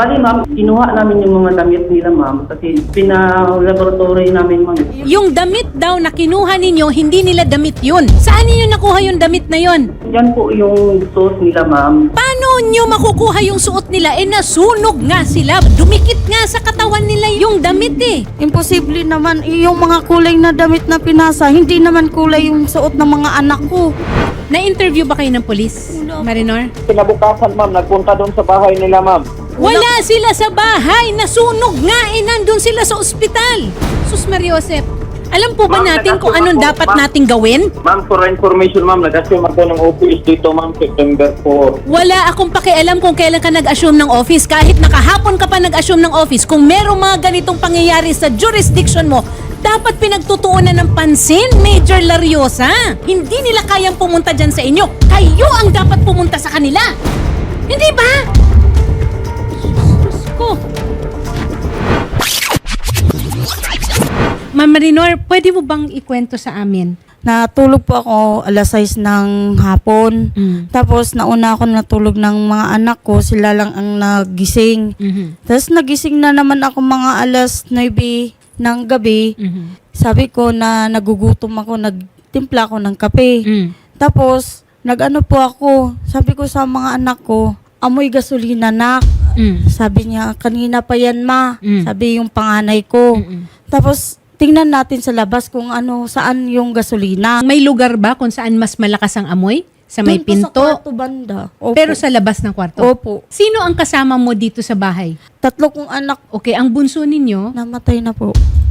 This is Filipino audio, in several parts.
Bali ma'am, kinuha namin yung mga damit nila ma'am kasi pina-laboratory namin ma'am. Yung damit daw na kinuha ninyo, hindi nila damit yun. Saan ninyo nakuha yung damit na yun? Yan po yung source nila ma'am. Paano nyo makukuha yung suot nila? Eh nasunog nga sila. Dumikit nga sa katawan nila yung damit eh. Imposible naman, yung mga kulay na damit na pinasa, hindi naman kulay yung suot ng mga anak ko. Na-interview ba kayo ng polis, Marinor? Kinabukasan ma'am, nagpunta doon sa bahay nila ma'am. Wala sila sa bahay. Nasunog nga eh. Nandun sila sa ospital. Sus Mariosep, alam po ba Ma'am, natin kung anong dapat ma'am. nating gawin? Ma'am, for information ma'am, nag-assume ako ng office dito ma'am, September 4. Wala akong pakialam kung kailan ka nag-assume ng office. Kahit nakahapon ka pa nag-assume ng office, kung merong mga ganitong pangyayari sa jurisdiction mo, dapat pinagtutuunan ng pansin, Major Lariosa. Hindi nila kayang pumunta dyan sa inyo. Kayo ang dapat pumunta sa kanila. Hindi ba? Ko. Ma'am Marinor, pwede mo bang ikwento sa amin? Natulog po ako alas 6 ng hapon. Mm. Tapos nauna ako natulog ng mga anak ko, sila lang ang nagising. Mhm. Tapos nagising na naman ako mga alas 9 ng gabi. Mhm. Sabi ko na nagugutom ako, nagtimpla ako ng kape. Mm. Tapos, nag-ano po ako, sabi ko sa mga anak ko, amoy gasolina nak. Mm. Sabi niya, kanina pa yan ma. Mm. Sabi yung panganay ko. Mm-mm. Tapos, tingnan natin sa labas kung ano, saan yung gasolina. May lugar ba kung saan mas malakas ang amoy? Sa may Doon po Sa pinto? kwarto banda. Opo. Pero sa labas ng kwarto? Opo. Sino ang kasama mo dito sa bahay? Tatlo kong anak, Okay, ang bunso ninyo, namatay na po.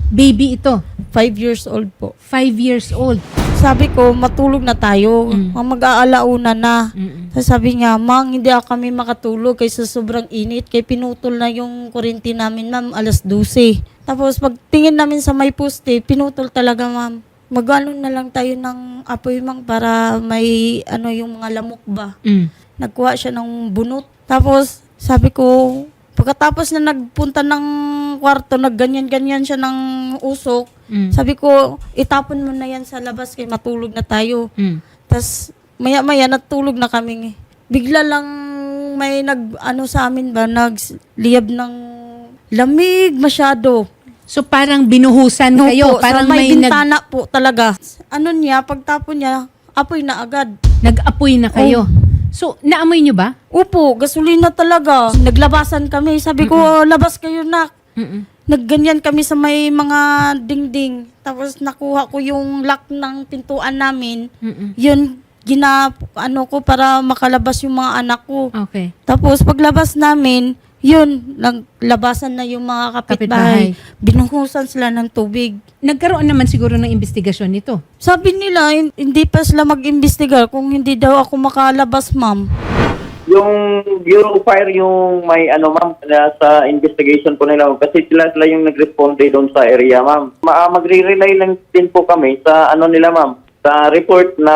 baby ito, Five years old po. 5 years old. Sabi ko, matulog na tayo. Mm. Mag-aalauna na. Sabi niya, Mang, hindi ako kami makatulog kaysa sobrang init. Kaya pinutol na yung kurinti namin, ma'am, alas 12. Tapos pagtingin namin sa may poste, pinutol talaga, ma'am. Magano na lang tayo ng apoy, mang, para may, ano, yung mga lamok ba. Mm. Nagkuha siya ng bunot. Tapos, sabi ko, pagkatapos na nagpunta ng kwarto, nagganyan-ganyan siya ng usok, Mm. sabi ko, itapon mo na yan sa labas kay matulog na tayo. Mm. Tapos, maya-maya, natulog na kami. Bigla lang may nag, ano sa amin ba, nagliyab ng lamig masyado. So parang binuhusan No kayo, po, parang may, may, nag, bintana po talaga. Ano niya, pagtapon niya, apoy na agad. nag-apoy na kayo. So, naamoy nyo ba? Upo, gasolina talaga. Naglabasan kami. Sabi ko, labas kayo na. Mm-mm. Nagganyan kami sa may mga dingding. Tapos nakuha ko yung lock ng pintuan namin. Mm-mm. Yun, gina, ano ko para makalabas yung mga anak ko. Okay. Tapos paglabas namin, yun, naglabasan na yung mga Kapitbahay. kapitbahay. Binuhusan sila ng tubig. Nagkaroon naman siguro ng investigasyon nito. Sabi nila, hin- hindi pa sila mag-imbestigar kung hindi daw ako makalabas, ma'am. Yung Bureau of Fire yung may ano ma'am, na sa investigation po nila kasi sila sila yung nag-responde doon sa area ma'am. Ma ah, magre-rely lang din po kami sa ano nila ma'am, sa report na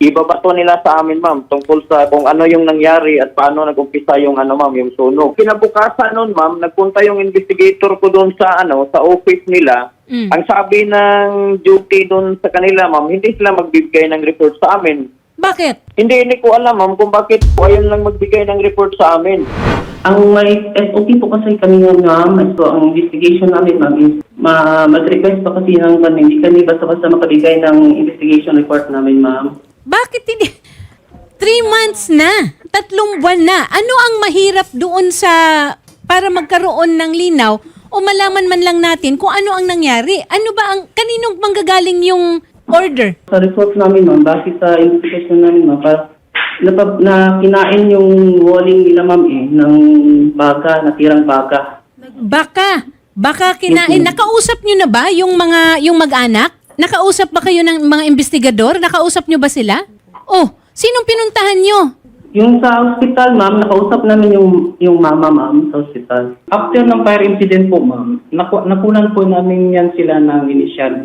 ibabato nila sa amin ma'am tungkol sa kung ano yung nangyari at paano nag-umpisa yung ano ma'am, yung sunog. Kinabukasan noon ma'am, nagpunta yung investigator ko doon sa ano, sa office nila. Mm. Ang sabi ng duty doon sa kanila ma'am, hindi sila magbibigay ng report sa amin. Bakit? Hindi, hindi ko alam ma'am kung bakit po ayun lang magbigay ng report sa amin. Ang may SOP po kasi kami nga ma'am, so ang investigation namin ma'am is ma mag-request pa kasi ng kami, hindi kami basta-basta makabigay ng investigation report namin ma'am. Bakit hindi? Three months na. Tatlong buwan na. Ano ang mahirap doon sa para magkaroon ng linaw o malaman man lang natin kung ano ang nangyari? Ano ba ang kaninong manggagaling yung order? Sa report namin ma'am, base sa investigation namin ma'am, para na, na kinain yung walling nila ma'am eh, ng baga, natirang baga. Baka, baka kinain. Nakausap nyo na ba yung mga yung mag-anak? Nakausap ba kayo ng mga investigador? Nakausap nyo ba sila? Oh, sinong pinuntahan nyo? Yung sa hospital, ma'am, nakausap namin yung yung mama, ma'am, sa hospital. After ng fire incident po, ma'am, naku- nakunan po namin yan sila ng initial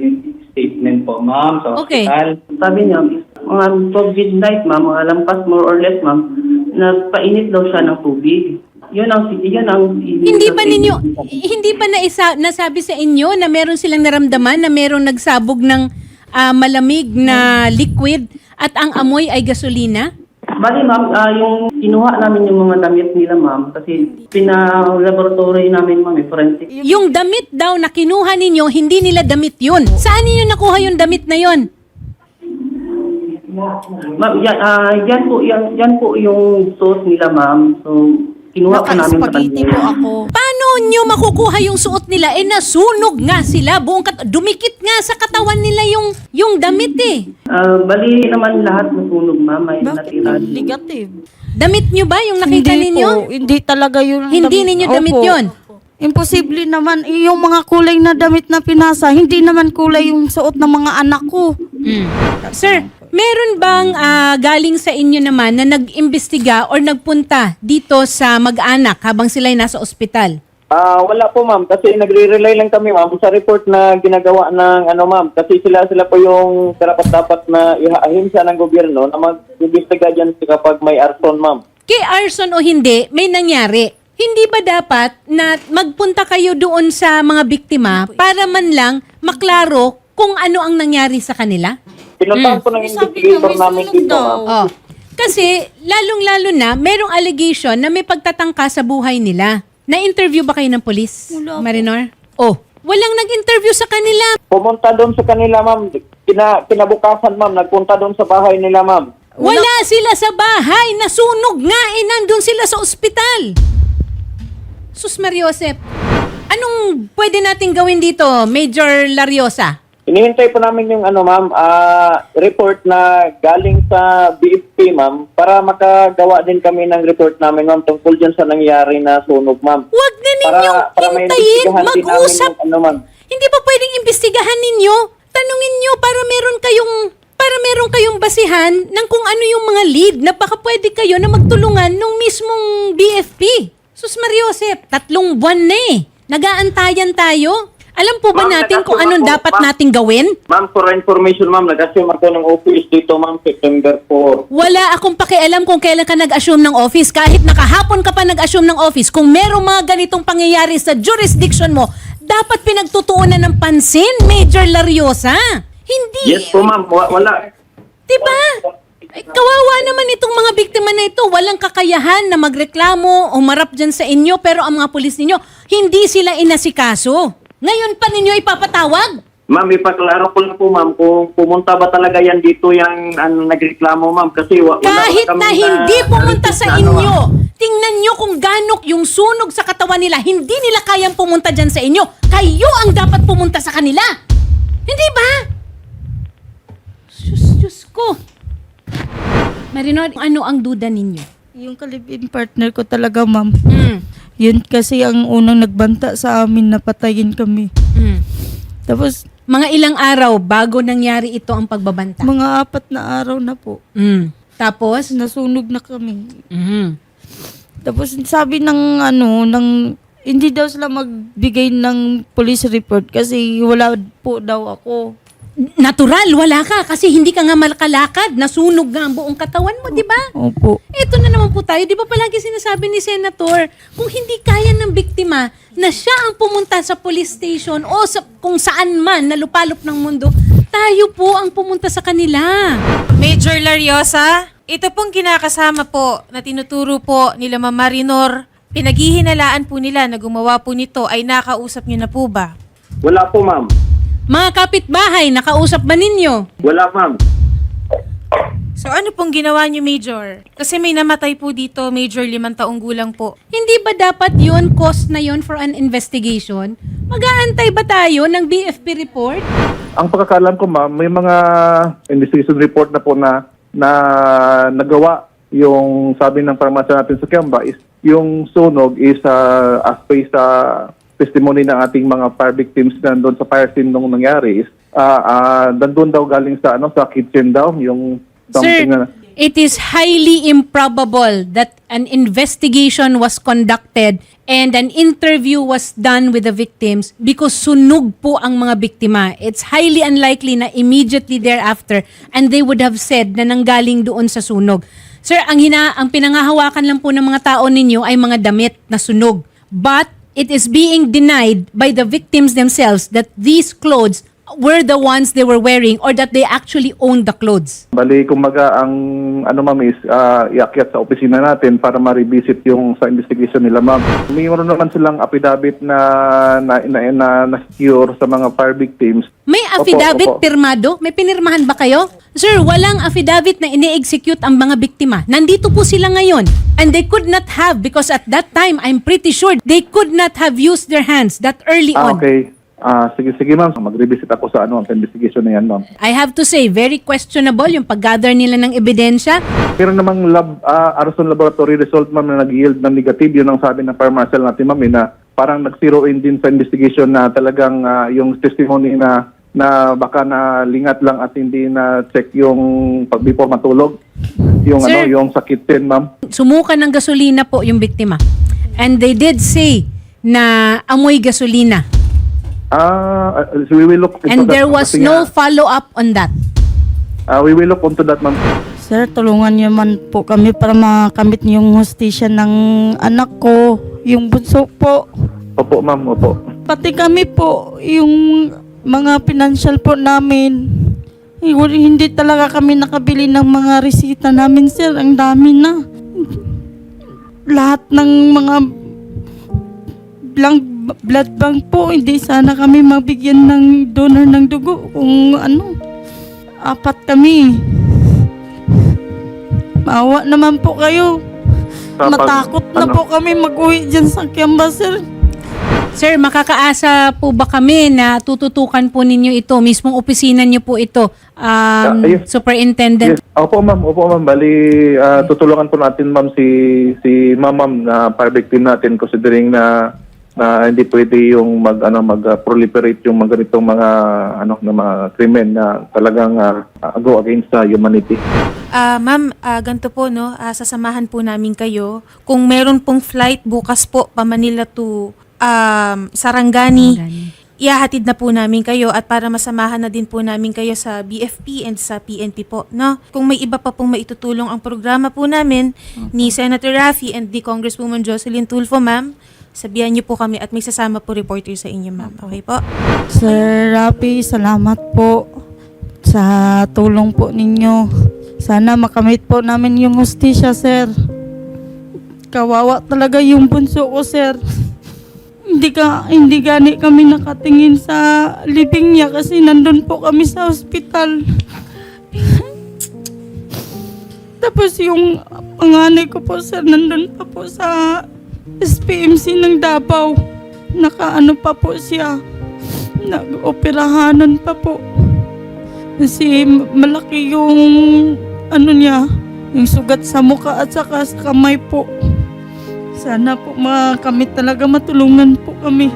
statement po, ma'am, sa Okay. hospital. Sabi niya, mga 12 midnight, ma'am, mga lampas more or less, ma'am, nagpainit daw siya ng tubig. Yun ang, yun ang... Hindi ba ninyo hindi ba naisa, nasabi sa inyo na meron silang naramdaman na merong nagsabog ng ah, malamig na liquid at ang amoy ay gasolina? Bali ma'am, ah, yung kinuha namin yung mga damit nila ma'am kasi pina-laboratory namin ma'am, eh, forensic. Yung damit daw na kinuha ninyo, hindi nila damit yun. Saan ninyo nakuha yung damit na yun? Ma'am, yan, ah, yan po, yan, yan po yung suit nila ma'am. So, kinuha po namin sa Naka-spaghetti kanila. ako. Paano nyo makukuha yung suot nila? Eh nasunog nga sila. Buong kat- dumikit nga sa katawan nila yung, yung damit eh. Ah, bali naman lahat nasunog ma'am, may Bakit natira. negative? Damit nyo ba yung nakita hindi ninyo? Po, hindi talaga yun. ang Hindi ninyo damit Opo. yun? Imposible naman. Eh, Yung mga kulay na damit na pinasa, hindi naman kulay yung suot ng mga anak ko. Sir, meron bang ah, galing sa inyo naman na nag-imbestiga or nagpunta dito sa mag-anak habang sila'y nasa ospital? Ah, wala po ma'am kasi nagre-rely lang kami ma'am sa report na ginagawa ng ano ma'am kasi sila sila po yung karapat dapat na ihahimsa ng gobyerno na mag-imbestiga diyan kapag may arson ma'am. Kay arson o hindi, may nangyari. Hindi ba dapat na magpunta kayo doon sa mga biktima para man lang maklaro kung ano ang nangyari sa kanila? Pinuntahan po ng investigator namin dito ma'am. Oh. Kasi lalong-lalo na merong allegation na may pagtatangka sa buhay nila. Na-interview ba kayo ng polis, Wala po. Marinor? Oh, walang nag-interview sa kanila. Pumunta doon sa kanila ma'am. Kina, kinabukasan ma'am, nagpunta doon sa bahay nila ma'am. Wala sila sa bahay, nasunog nga eh, nandun sila sa ospital. Sus Mariosep, anong pwede nating gawin dito, Major Lariosa? Inihintay po namin yung ano ma'am, ah, report na galing sa BFP ma'am para makagawa din kami ng report namin ma'am tungkol dyan sa nangyari na sunog ma'am. Huwag na ninyong hintayin, maimbestigahan din namin mag-usap. ano ma'am. Hindi ba pwedeng imbestigahan ninyo? Tanungin nyo para meron kayong para meron kayong basihan ng kung ano yung mga lead na baka pwede kayo na magtulungan nung mismong BFP. Sus Mariosep, tatlong buwan na eh. Nagaantayan tayo. Alam po ba Ma'am, natin kung anong ako, dapat ma'am. nating gawin? Ma'am, for information ma'am, nag-assume ako ng office dito ma'am September 4. Wala akong pakialam kung kailan ka nag-assume ng office. Kahit nakahapon ka pa nag-assume ng office, kung merong mga ganitong pangyayari sa jurisdiction mo, dapat pinagtutuunan ng pansin, Major Lariosa. Hindi. Yes po ma'am, Wa- wala. Diba? Ay, kawawa naman itong mga biktima na ito. Walang kakayahan na magreklamo o marap dyan sa inyo, pero ang mga pulis ninyo, hindi sila inasikaso. Ngayon pa ninyo ipapatawag? Ma'am, ipaklaro ko lang po ma'am kung pumunta ba talaga yan dito yung ano, nagreklamo ma'am kasi wa- wala Kahit na hindi pumunta sa ano, inyo, tingnan nyo kung ganok yung sunog sa katawan nila. Hindi nila kayang pumunta dyan sa inyo. Kayo ang dapat pumunta sa kanila. Hindi ba? Diyos, Diyos ko. Marinor, ano ang duda ninyo? Yung kalibin partner ko talaga, ma'am. Mm. Yun kasi ang unang nagbanta sa amin na patayin kami. Mm. Tapos, Mga ilang araw bago nangyari ito ang pagbabanta. mga apat na araw na po, Mm. Tapos? nasunog na kami. Mm. Tapos sabi ng ano, ng hindi daw sila magbigay ng police report kasi wala po daw ako. Natural, wala ka kasi hindi ka nga malakalakad. Nasunog nga ang buong katawan mo, di ba? Opo. Ito na naman po tayo. Di ba palagi sinasabi ni Senator, kung hindi kaya ng biktima na siya ang pumunta sa police station o sa, kung saan man na lupalop ng mundo, tayo po ang pumunta sa kanila. Major Lariosa, ito pong kinakasama po na tinuturo po nila Ma'am Marinor, pinaghihinalaan po nila na gumawa po nito ay nakausap niyo na po ba? Wala po ma'am. Mga kapitbahay, nakausap ba ninyo? Wala ma'am. So ano pong ginawa niyo, Major? Kasi may namatay po dito, Major, limang taong gulang po. Hindi ba dapat yun, cost na yun for an investigation? Mag-aantay ba tayo ng BFP report? Ang pagkakalam ko ma'am, may mga investigation report na po na na nagawa yung sabi ng parmasya natin sa Kiamba is yung sunog is uh, as sa testimony ng ating mga fire victims na doon sa fire scene nung nangyari is uh, uh, nandun daw galing sa ano sa kitchen daw yung Sir, something na it is highly improbable that an investigation was conducted and an interview was done with the victims because sunog po ang mga biktima. It's highly unlikely na immediately thereafter and they would have said na nanggaling doon sa sunog. Sir, ang hina ang pinangahawakan lang po ng mga tao ninyo ay mga damit na sunog. But it is being denied by the victims themselves that these clothes were the ones they were wearing or that they actually owned the clothes? Bali, kumbaga, ang ano ma'am is ah, iakyat sa opisina natin para ma-revisit yung sa investigation nila ma'am. Mayroon naman silang affidavit na na, na, na, na secure sa mga fire victims. May affidavit opo. pirmado? May pinirmahan ba kayo? Sir, walang affidavit na ini-execute ang mga biktima. Nandito po sila ngayon. And they could not have because at that time, I'm pretty sure they could not have used their hands that early Ah, on. okay. Ah, sige, sige ma'am. Mag-revisit ako sa ano, sa investigation na yan ma'am. I have to say, very questionable yung pag-gather nila ng ebidensya. Pero namang lab, ah, Arson Laboratory result ma'am na nag-yield ng negative, yun ang sabi ng fire marshal natin ma'am, eh, na parang nag-zero in din sa investigation na talagang ah, yung testimony na na baka na lingat lang at hindi na check yung pag before matulog. Yung Sir. ano, yung sakit din ma'am. Sumukan ng gasolina po yung biktima. And they did say na amoy gasolina. Ah, uh, we will look into And that, there was kasi no nga, follow-up on that. ah, we will look into that ma'am. Sir, tulungan niyo man po kami para makamit yung hostisya ng anak ko, yung bunso po. Opo ma'am, opo. Pati kami po, yung mga financial po namin. Eh, wal- Hindi talaga kami nakabili ng mga resita namin, sir. Ang dami na. Lahat ng mga blank, blood bank po, hindi sana kami mabigyan ng donor ng dugo. Kung ano, apat kami. Maawa naman po kayo. Kapag, Natakot na ano, po kami mag-uwi dyan sa Kiamba, sir. Sir, makakaasa po ba kami na tututukan po ninyo ito, mismong opisina niyo po ito, um, Ah, ayun. Superintendent? Yes. Opo ma'am, opo ma'am. Bali, ah, tutulungan po natin ma'am si si ma'am ma'am na fire victim natin considering na na hindi pwede yung mag ano mag proliferate yung mga ganitong mga ano na mga krimen na talagang ah, go against sa humanity. Ah, ma'am, ah, ganito po, no? Ah, sasamahan po namin kayo. Kung meron pong flight bukas po pa Manila to um, Sarangani, ihahatid na po namin kayo at para masamahan na din po namin kayo sa BFP and sa PNP po, no? Kung may iba pa pong maitutulong ang programa po namin ni Senator Raffy and the Congresswoman Jocelyn Tulfo, ma'am, sabihan niyo po kami at may sasama po reporter sa inyo, ma'am. Okay po? Sir Rapi, salamat po sa tulong po ninyo. Sana makamit po namin yung hostisya, sir. Kawawa talaga yung bunso ko, sir. Hindi ka hindi gani kami nakatingin sa libing niya kasi nandun po kami sa ospital. Tapos yung panganay ko po, sir, nandun pa po sa SPMC ng Davao. Nakaano pa po siya. Nag-operahanan pa po. Kasi malaki yung ano niya, yung sugat sa muka at saka sa kamay po. Sana po ma kami talaga matulungan po kami.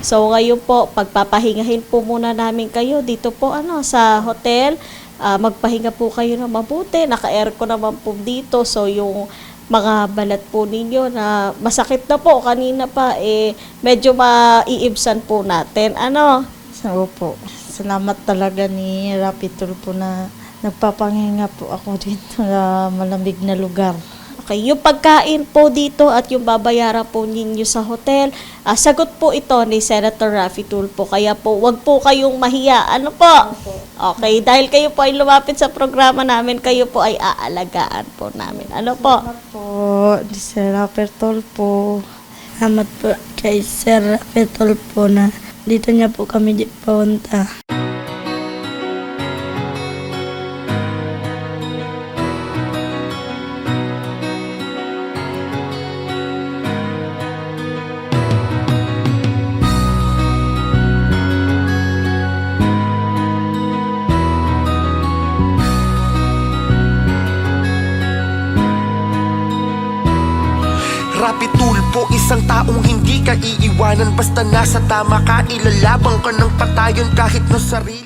So ngayon po, pagpapahingahin po muna namin kayo dito po ano sa hotel. Ah, magpahinga po kayo na mabuti. Naka-aircon naman po dito. So yung mga balat po ninyo na masakit na po kanina pa eh medyo maiibsan po natin. Ano? So po, salamat talaga ni Rapitol po na nagpapanginga po ako dito sa malamig na lugar. Okay, yung pagkain po dito at yung babayaran po ninyo sa hotel, ah, sagot po ito ni Senator Raffy Tulfo. Kaya po, wag po kayong mahiya. Ano po? Okay, dahil kayo po ay lumapit sa programa namin, kayo po ay aalagaan po namin. Ano po? Po, ni Sir Rapitol po. Salamat po kay Sir Rapitol po na dito niya po kami punta. Isang taong hindi ka iiwanan. Basta nasa tama ka, ilalabang ka ng patayon kahit na sarili